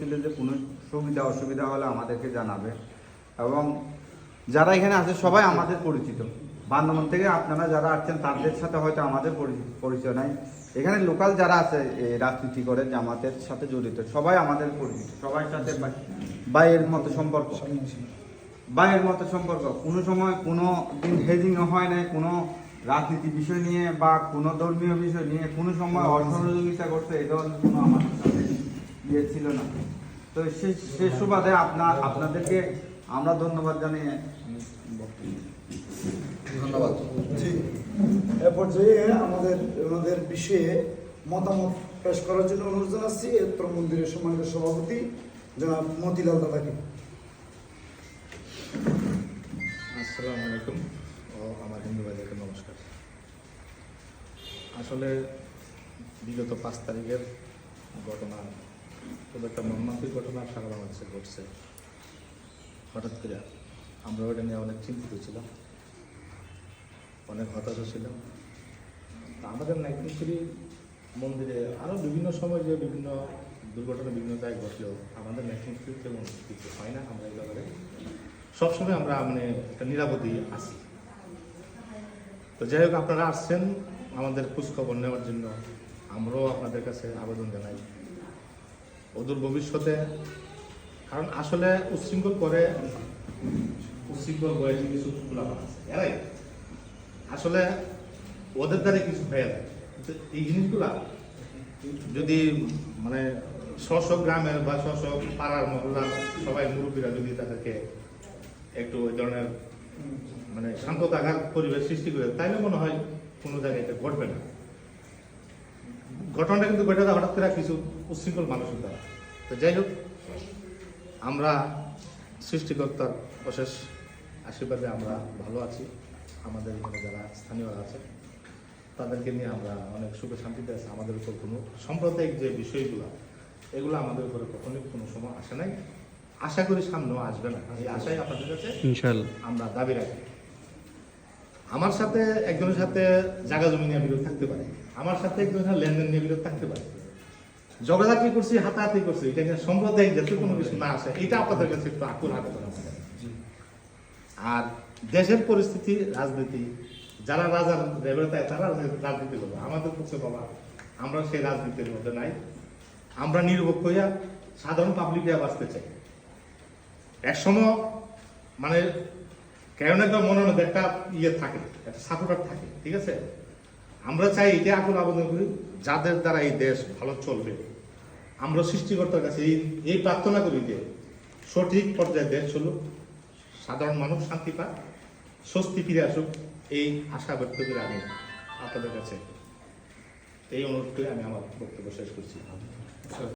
ছিল যে কোনো সুবিধা অসুবিধা হলে আমাদেরকে জানাবে। এবং যারা এখানে আছে সবাই আমাদের পরিচিত। বান্ধবন থেকে আপনারা যারা আসছেন তাদের সাথে হয়তো আমাদের পরি- পরিচয় নাই। এখানে লোকাল যারা আছে এই রাজনীতি করে জামাতের সাথে জড়িত সবাই আমাদের পরিচিত। সবার সাথে ভাইয়ের মতো সম্পর্ক। ভাইয়ের মতো সম্পর্ক। কোনো সময় কোনো দিন হেজিং হয় নাই কোনো রাজনীতি বিষয় নিয়ে বা কোনো ধর্মীয় বিষয় নিয়ে কোনো সময় অসহযোগিতা করছে এই ধরনের কোনো আমাদের সাথে ইয়ে ছিল না। তো সে সে সুবাদে আপনার আপনাদেরকে আমরা ধন্যবাদ জানিয়ে ধন্যবাদ। জি। এ পর্যায়ে আমাদের আমাদের বিষয়ে মতামত পেশ করার জন্য অনুরোধ জানাচ্ছি। এত্র মন্দিরের সম্মানিত সভাপতি জনাব মতিলাল দাদাকে। আসসালামু আলাইকুম ও আমার হিন্দু ভাইদেরকে নমস্কার। আসলে বিগত পাঁচ তারিখের ঘটনা খুব একটা মর্মান্তিক ঘটনা সারা বাংলাদেশে ঘটছে। হঠাৎ করে আমরা ওটা নিয়ে অনেক চিন্তিত ছিলাম। অনেক হতাশ ছিলাম। আমাদের নাইকুঞ্চুরি মন্দিরে আরও বিভিন্ন সময় যে বিভিন্ন দুর্ঘটনা, বিভিন্ন জায়গায় ঘটলেও আমাদের নাইকুঞ্চুরি তেমন কিছু হয় না। আমরা এই ব্যাপারে সবসময় আমরা মানে একটা নিরাপদেই আছি। তো যাই হোক, আপনারা আসছেন আমাদের খোঁজখবর নেওয়ার জন্য। আমরাও আপনাদের কাছে আবেদন জানাই। অদূর ভবিষ্যতে। কারণ আসলে উচ্ছৃঙ্খল করে উচ্ছৃঙ্খল বয়সী কিছু ফুলাফান আছে এরাই আসলে ওদের দ্বারা কিছু হয়ে যায়। এই জিনিসগুলা যদি মানে স্ব স্ব গ্রামের বা স্ব স্ব পাড়ার মহল্লার সবাই মুরব্বীরা যদি তাদেরকে একটু ওই ধরনের মানে শান্ত থাকার পরিবেশ সৃষ্টি করে তাইলে মনে হয় কোনো জায়গায় এটা ঘটবে না। ঘটনাটা কিন্তু ঘটে যায় হঠাৎ করে কিছু উচ্ছৃঙ্খল মানুষের দ্বারা। তো যাই হোক আমরা সৃষ্টিকর্তার অশেষ আশীর্বাদে আমরা ভালো আছি। আমাদের এখানে যারা স্থানীয়রা আছে তাদেরকে নিয়ে আমরা অনেক সুখে শান্তিতে আছি। আমাদের উপর কোনো সাম্প্রদায়িক যে বিষয়গুলো এগুলো আমাদের উপরে কখনোই কোনো সময় আসে নাই। আশা করি সামনেও আসবে না। এই আশাই আপনাদের কাছে আমরা দাবি রাখি। আমার সাথে একজনের সাথে জায়গা জমি নিয়ে বিরোধ থাকতে পারে। আমার সাথে একজনের সাথে লেনদেন নিয়ে বিরোধ থাকতে পারে। জগাজাতি করছি হাতাহাতি করছি এটা নিয়ে সাম্প্রদায়িক যাতে কোনো কিছু না আসে এটা আপনাদের কাছে একটু আকুল আবেদন আছে। আর দেশের পরিস্থিতি রাজনীতি যারা রাজার রেবেতায় তারা রাজনীতি করবে। আমাদের পক্ষে বাবা আমরা সেই রাজনীতির মধ্যে নাই। আমরা নিরপেক্ষ হইয়া সাধারণ পাবলিক বাঁচতে চাই। একসময় মানে কেন একটা মনে মধ্যে একটা ইয়ে থাকে, একটা সাপোর্টার থাকে, ঠিক আছে? আমরা চাই এটা আকুল আবেদন করি, যাদের দ্বারা এই দেশ ভালো চলবে। আমরা সৃষ্টিকর্তার কাছে এই এই প্রার্থনা করি যে সঠিক পর্যায়ে দেশ চলুক, সাধারণ মানুষ শান্তি পাক, স্বস্তি ফিরে আসুক, এই আশা ব্যক্ত করে আমি আপনাদের কাছে এই অনুরোধ করে আমি আমার বক্তব্য শেষ করছি।